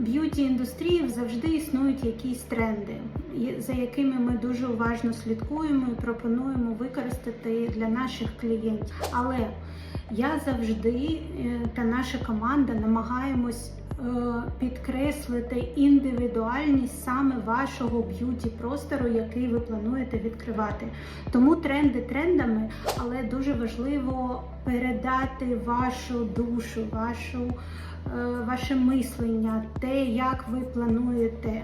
б'юті індустрії завжди існують якісь тренди, за якими ми дуже уважно слідкуємо і пропонуємо використати для наших клієнтів. Але я завжди е, та наша команда намагаємось підкреслити індивідуальність саме вашого б'юті простору, який ви плануєте відкривати. Тому тренди трендами, але дуже важливо передати вашу душу, вашу, е, ваше мислення, те, як ви плануєте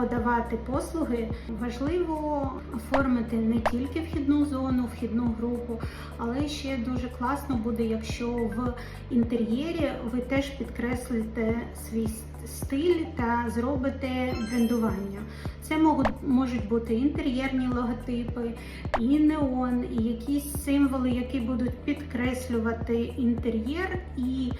подавати послуги. Важливо оформити не тільки вхідну зону, вхідну групу, але ще дуже класно буде, якщо в інтер'єрі ви теж підкреслите свій стиль та зробите брендування. Це можуть, бути інтер'єрні логотипи, і неон, і якісь символи, які будуть підкреслювати інтер'єр і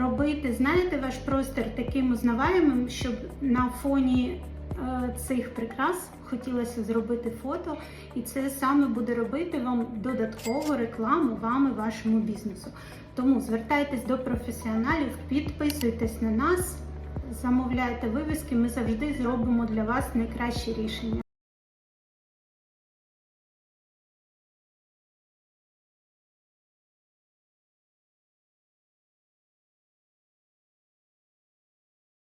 робити, знаєте, ваш простір таким узнаваємим, щоб на фоні е, цих прикрас хотілося зробити фото, і це саме буде робити вам додаткову рекламу вам і вашому бізнесу. Тому звертайтесь до професіоналів, підписуйтесь на нас, замовляйте вивіски. Ми завжди зробимо для вас найкраще рішення.